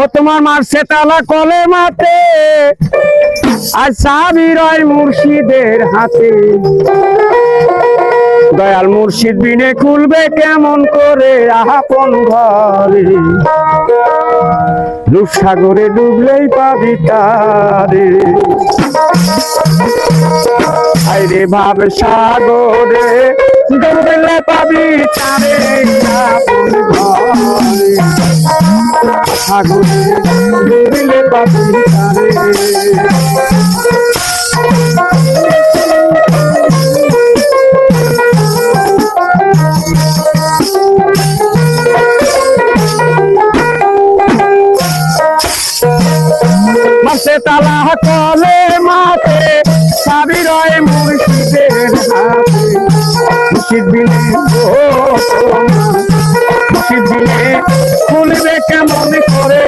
ও তোমার মারছে তালা কলে মাতে আর রয় মুর্শিদের হাতে। দয়াল মুর্শিদ বিনে খুলবে কেমন করে আপন ঘরে। রূপসাগরে ডুবলেই পাবি তারে। আইরে ভাব সাগরে ডুবলে পাবি তারে সাগরে। ডুবলে পাবি তারে। তালা কলে মাতে সাবি রয় মুর্শিদের হাতে। খুলবে কেমন করে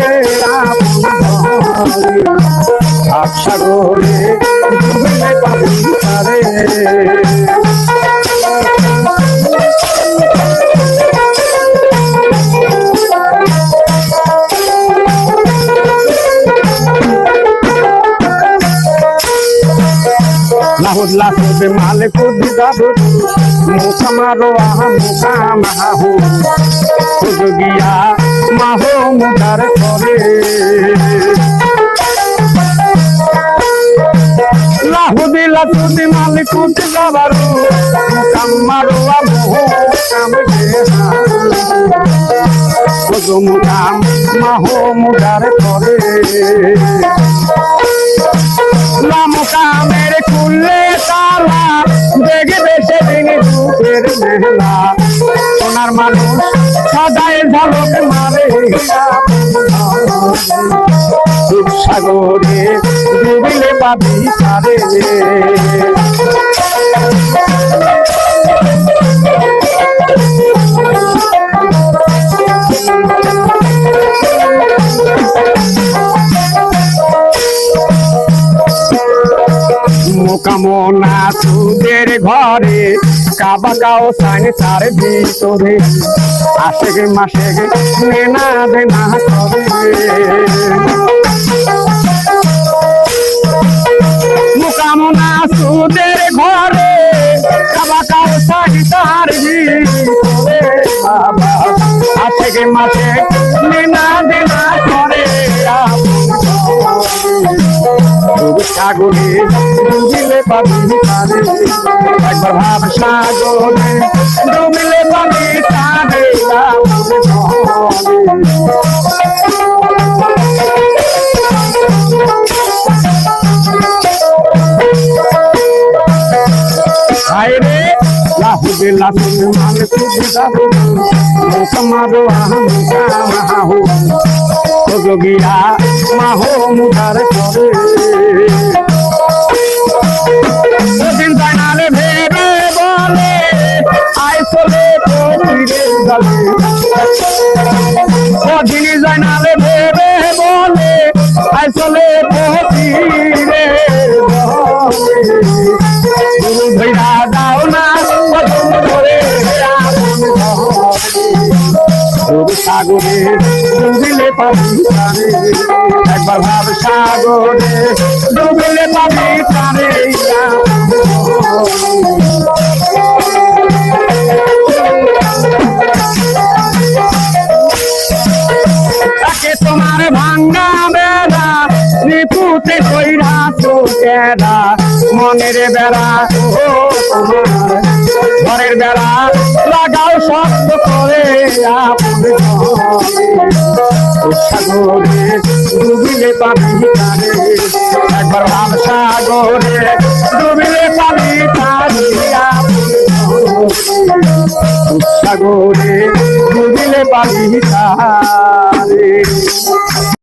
আশা করে পাবি লাহুদ মালে কুদি দাদু মুখা মারো আহা মুখা মাহু খুজগিয়া মাহো মুদার করে লাহুদি লাহুদি মালে কুদি দাবারু মুখা মারো আহু খুজুমুদাম মাহো মুদার করে মানুষ সদাই ঝলক মারে। সাগরে ডুবিলে পাবি তারে মোকামনা সুদের ঘরে কাবা গাও সাইন তার ভিতরে আসে গে মাসে গে নেনা দেনা করে। মোকামনা সুদের ঘরে কাবা গাও সাইন তার ভিতরে নেনা সাগরে ডুবিলে পাবি তারে একবার ভাব সাগরে ডুবিলে পাবি তারে হায়রে লাহুবে লাহুবে মানে তুই যাব মোকামারো আহম কামাহু যোগিয়া মাহো মুদার করে কদিন জানালে ভেবে বলে কদম সাগরে একবার ভাব সাগরে চোখেরা মনের বেড়া, ও ঘরের বেড়া। লাগাও শক্ত করে সাগরে ডুবিলে পাবি তারে। একবার সাগরে ডুবিলে পাবি সাগরে ডুবিলে পাবি তারে।